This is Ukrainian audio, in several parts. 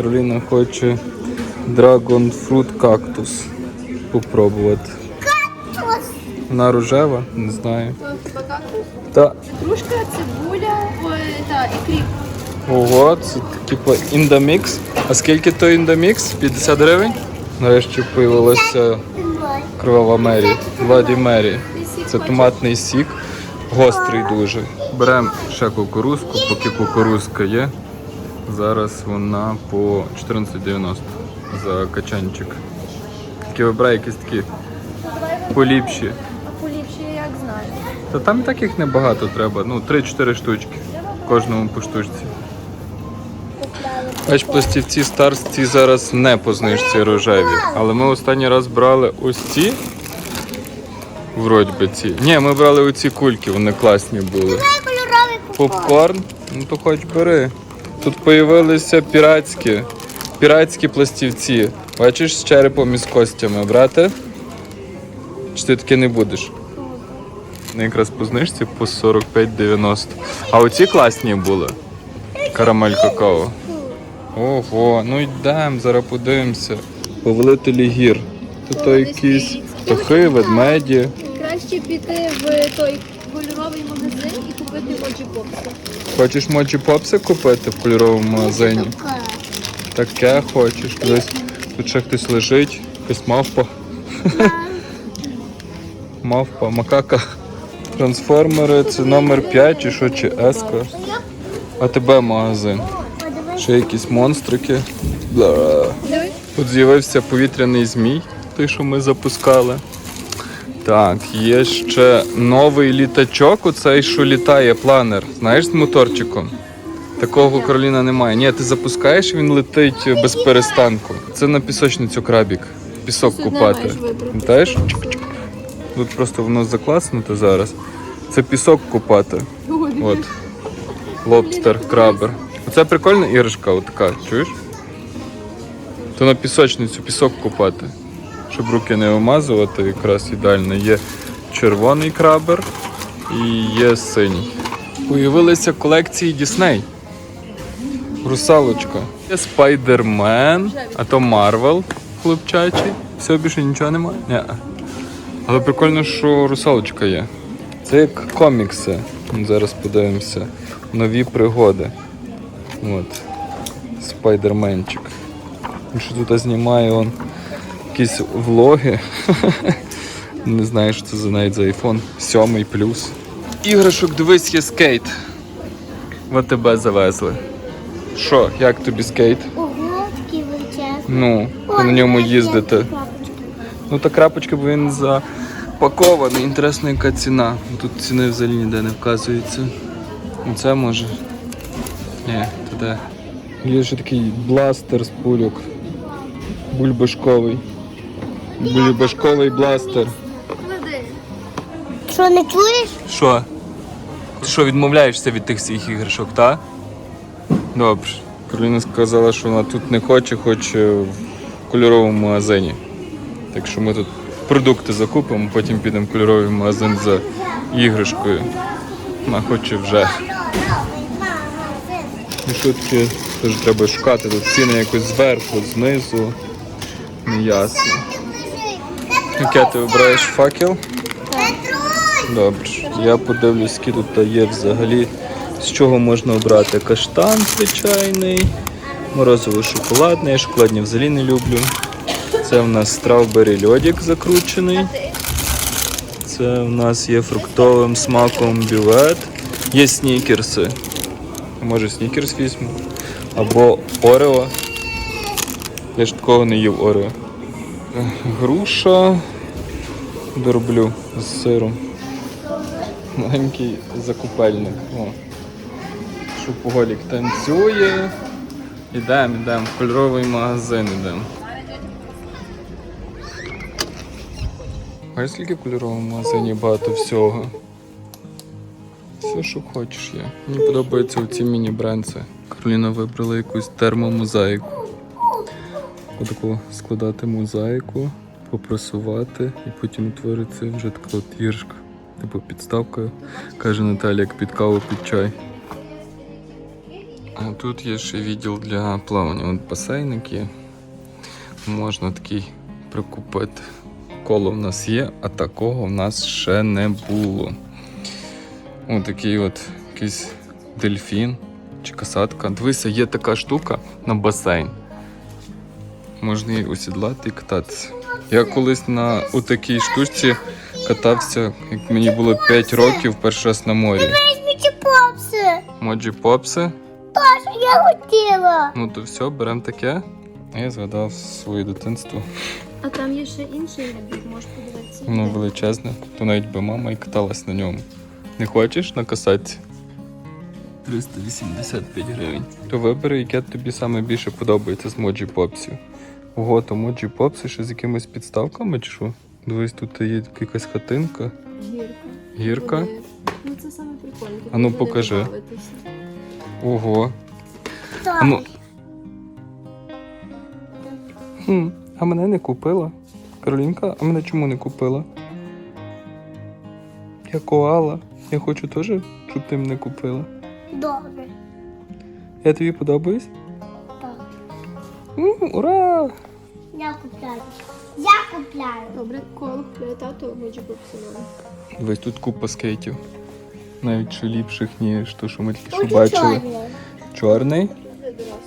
Кароліна хоче Dragon Fruit Cactus попробувати. Кактус. Вона рожева, не знаю. Та Петрушка, цибуля, ой, та, і кріп. ого, це типу індамікс. А скільки то індамікс? 50 гривень? Нарешті появилася кривава Мері. Владі Мері. Це томатний сік, гострий дуже. Беремо ще кукурузку, поки кукурузка є. Зараз вона по 14,90 за качанчик. Такі вибирай якісь такі поліпші. А поліпші я як знаю. Та там і так їх небагато треба. Ну, 3-4 штучки. Кожному по штучці. Бач, пластівці старці зараз не по знижці рожеві. Але ми останній раз брали ось ці. Вроді би ці. Ні, ми брали оці кульки, вони класні були. Попкорн? Ну то хоч бери. Тут появилися піратські. Піратські пластівці. Бачиш з черепом і з костями брати? Чи ти таке не будеш? Вони якраз по знижці по 45,90. А оці класні були. Карамель какао. Ого, ну йдемо, зараз подивимося. Повелителі гір. Тут якісь птахи, ведмеді. Краще піти в той кольоровий магазин і купити моджі попси. Хочеш мочі попси купити в кольоровому магазині? Таке хочеш. Десь тут ще хтось лежить, якась мавпа. Мавпа, макака. Трансформери це номер 5 чи що, чи еска. А тебе магазин. Ще якісь монстрики. Бла. Тут з'явився повітряний змій, той, що ми запускали. Так, є ще новий літачок, оцей, що літає планер. Знаєш, з моторчиком. Такого Кароліна немає. Ні, ти запускаєш, він летить без перестанку. Це на пісочницю крабік. Пісок купати. Пам'ятаєш? Тут просто воно закласнуто зараз. Це пісок купати. От. Лобстер, крабер. Оце прикольна іграшка, отака, чуєш? То на пісочницю пісок купати. Щоб руки не вимазувати, якраз ідеально. Є червоний крабер і є синій. Появилися колекції Дісней. Русалочка. Є Спайдермен, а то Марвел хлопчачий. Все більше нічого немає? Ні. Але прикольно, що русалочка є. Це як комікси. Зараз подивимося. Нові пригоди. От. Спайдерменчик. Що тут знімає он якісь влоги. Не знаю, що це за навіть за iPhone 7 плюс. Іграшок, дивись, є скейт. В АТБ завезли. Що, як тобі скейт? Ого, такий величезний. Ну, ви на ньому їздите. Ну та крапочка, бо він запакований. Інтересно, яка ціна. Тут ціни взагалі ніде не вказуються. Ну, Це може. Ні, то де. Є ще такий бластер з пульок. Бульбашковий. Бульбашковий бластер. Що, не чуєш? Що? Ти що, відмовляєшся від тих всіх іграшок, так? Добре. Кароліна сказала, що вона тут не хоче, хоче в кольоровому магазині. Так що ми тут продукти закупимо, потім підемо в кольоровий магазин за іграшкою. Вона хоче вже. І таке теж треба шукати. Тут ціни якось зверху, знизу. Неясно. Яке ти обираєш факел? Добре. Я подивлюсь, які тут є взагалі. З чого можна обрати? Каштан звичайний, морозиво шоколадний, я шоколадні взагалі не люблю. Це в нас страубері льодик закручений. Це в нас є фруктовим смаком бювет. Є снікерси. Може снікерс візьму. Або Орео. Я ж такого не їв Орео. Груша. Дороблю з сиром. Маленький закупельник. О. Шупоголік танцює. Ідемо, йдемо, в кольоровий магазин йдемо. А скільки в кольоровому магазині багато всього. Все, що хочеш є. Мені подобаються оці міні-бренці. Кароліна вибрала якусь термомозаїку. Отаку складати мозаїку, попрасувати і потім утвориться вже така от іршка. Типу підставка, каже Наталя, як під каву під чай. А тут є ще відділ для плавання. От басейник. Можна такий прикупити. Коло в нас є, а такого в нас ще не було. Ось такий от якийсь дельфін чи касатка. Дивися, є така штука на басейн. Можна її осідлати і кататися. Я колись на у такій штучці катався, як мені було 5 років, перший раз на морі. Візьміть попси. Моджі попси. Тож я хотіла. Ну то все, беремо таке. Я згадав своє дитинство. А там є ще інший набір, можеш подивитися. Воно величезне, то навіть би мама і каталась на ньому. Не хочеш на касатці? 385 гривень. То вибери, яке тобі саме більше подобається з моджі попсів. Ого, то моджі попси ще з якимись підставками чи що? Дивись, тут є якась хатинка. Гірка. Гірка. Ну це саме прикольне. А ну, покажи. Ого. Так. А ну. Хм, а мене не купила. Каролінка, а мене чому не купила? Я коала. Я хочу теж, щоб ти мене купила. Добре. Я тобі подобаюсь? М, ура! Я купляю. Я купляю. Добре, коло купляє тато, моджі попсинули. Дивись, тут купа скейтів. Навіть ще ліпших, ніж то, що ми тільки що бачили. чорний. Чорний. Для дорослих.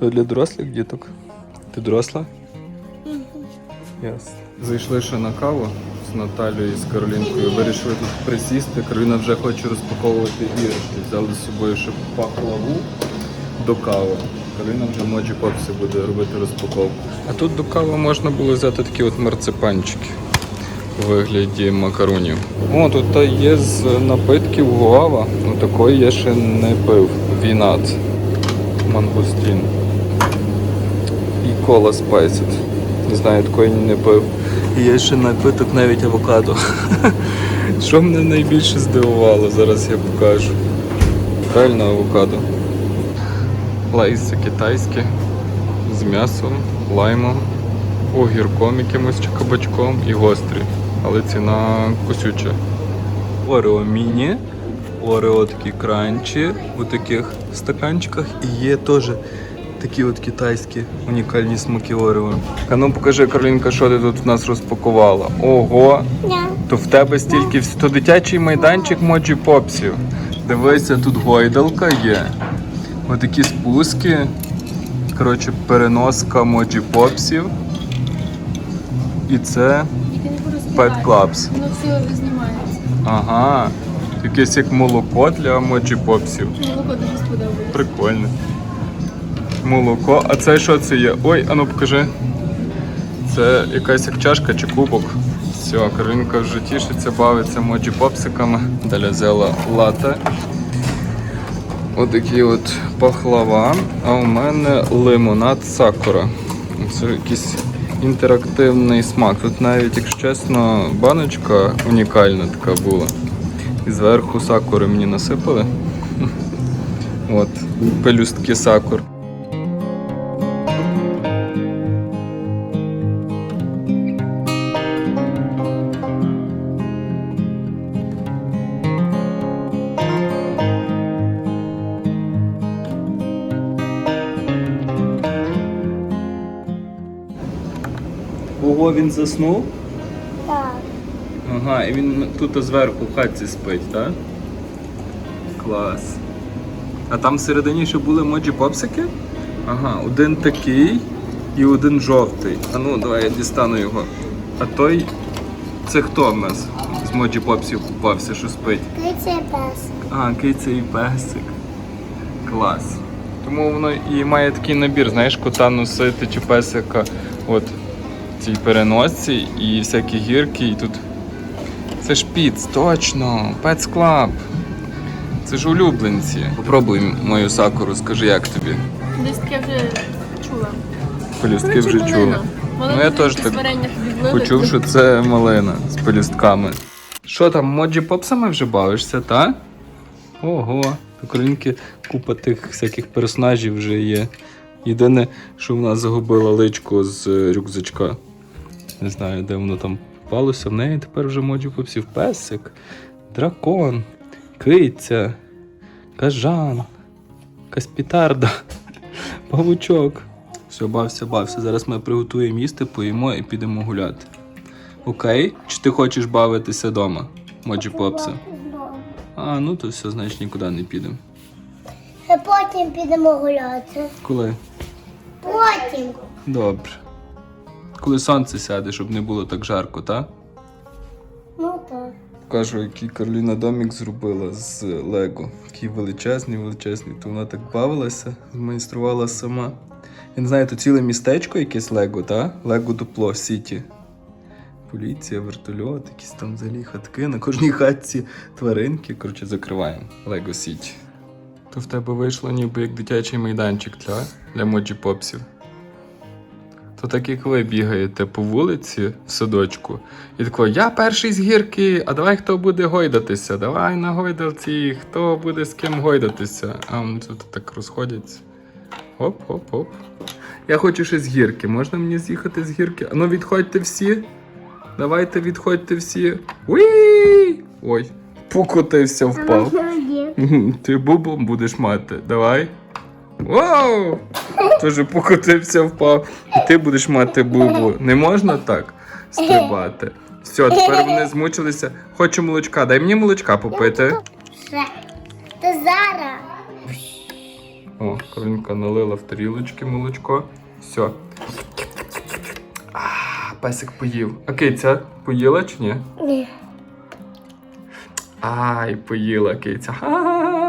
То для дорослих діток. Ти доросла? Ясно. Зайшли ще на каву з Наталією і з Каролінкою. Вирішили тут присісти. Кароліна вже хоче розпаковувати іграшки. Взяли з собою ще пахлаву до кави. Кароліна вже моджі попси буде робити розпаковку. А тут до кави можна було взяти такі от марципанчики у вигляді макаронів. О, тут є з напитків гуава. Ну такої я ще не пив. Вінат. Мангустін. І кола спайсит. Не знаю, такої не пив. І є ще напиток навіть авокадо. Що мене найбільше здивувало, зараз я покажу. Реально авокадо. Лайси китайські з м'ясом, лаймом, огірком якимось чи кабачком і гострі. Але ціна косюча. Орео міні, Орео такі кранчі у таких стаканчиках і є теж такі от китайські унікальні смаки Орео. А ну покажи, Каролінка, що ти тут в нас розпакувала. Ого! То в тебе стільки то дитячий майданчик моджі попсів. Дивися, тут гойдалка є. Отакі спуски. Коротше, переноска моджі попсів. І це. Pet Clubs. Воно все знімається. Ага. Якесь як молоко для моджі попсів. Молоко дуже сподобається. Прикольно. Молоко. А це що це є? Ой, ану покажи. Це якась як чашка чи кубок. Все, Каролінка вже тішиться, бавиться моджі попсиками. Далі взяла лате. Отакий от пахлава. А у мене лимонад сакура. Це якийсь інтерактивний смак. Тут навіть, якщо чесно, баночка унікальна така була. І зверху сакури мені насипали. От, пелюстки сакур. Ого, він заснув? Так. Ага, і він тут зверху в хатці спить, так? Клас. А там всередині ще були моджі попсики? Ага, один такий і один жовтий. А ну, давай я дістану його. А той. Це хто в нас з моджі попсів купався, що спить? Киця пес. А, киця і песик. Клас. Тому воно і має такий набір, знаєш, кота носити чи песика. От цій переносці і всякі гірки, і тут. Це ж піц, точно! Pets Club. Це ж улюбленці. Попробуй мою сакуру, скажи, як тобі. Десь вже чула. Пелюстки вже чула. Ну я теж так почув, що це малина з пелюстками. Що там, моджі попсами вже бавишся, та? Ого, у Каролінки купа тих всяких персонажів вже є. Єдине, що в нас загубила личко з е, рюкзачка. Не знаю, де воно там попалося. В неї тепер вже моджі попсів песик, дракон, киця, кажан, якась пітарда. Павучок. Все, бався, бався. Зараз ми приготуємо їсти, поїмо і підемо гуляти. Окей? Чи ти хочеш бавитися вдома? Моджі попси. А, ну то все, значить нікуди не підемо. А потім підемо гуляти. Коли? Потім. Добре. Коли сонце сяде, щоб не було так жарко, так? Ну так. Кажу, який Кароліна домік зробила з Лего. Такий величезний, величезний. То вона так бавилася, змайструвала сама. Я не знаю, то ціле містечко якесь Лего, та? Лего дупло Сіті. Поліція, вертольот, якісь там взагалі хатки. На кожній хатці тваринки. Коротше, закриваємо. Лего Сіті. То в тебе вийшло ніби як дитячий майданчик для, для моджі попсів. То так як ви бігаєте по вулиці в садочку, і тако, я перший з гірки, а давай хто буде гойдатися? Давай на гойдалці, хто буде з ким гойдатися? А вони тут так розходяться. Оп-оп-оп. Я хочу ще з гірки. Можна мені з'їхати з гірки? Ну відходьте всі. Давайте відходьте всі. Уі! Ой, покотився, впав. Ти бубом будеш мати. Давай. Вау! Тоже покотився, впав. І ти будеш мати бубу. Не можна так стрибати. Все, тепер вони змучилися. Хочу молочка. Дай мені молочка попити. Ще. Зараз. О, Каринка налила в тарілочки молочко. Все. А, песик поїв. А киця поїла чи ні? Ні. Ай, поїла киця. Ха-ха-ха.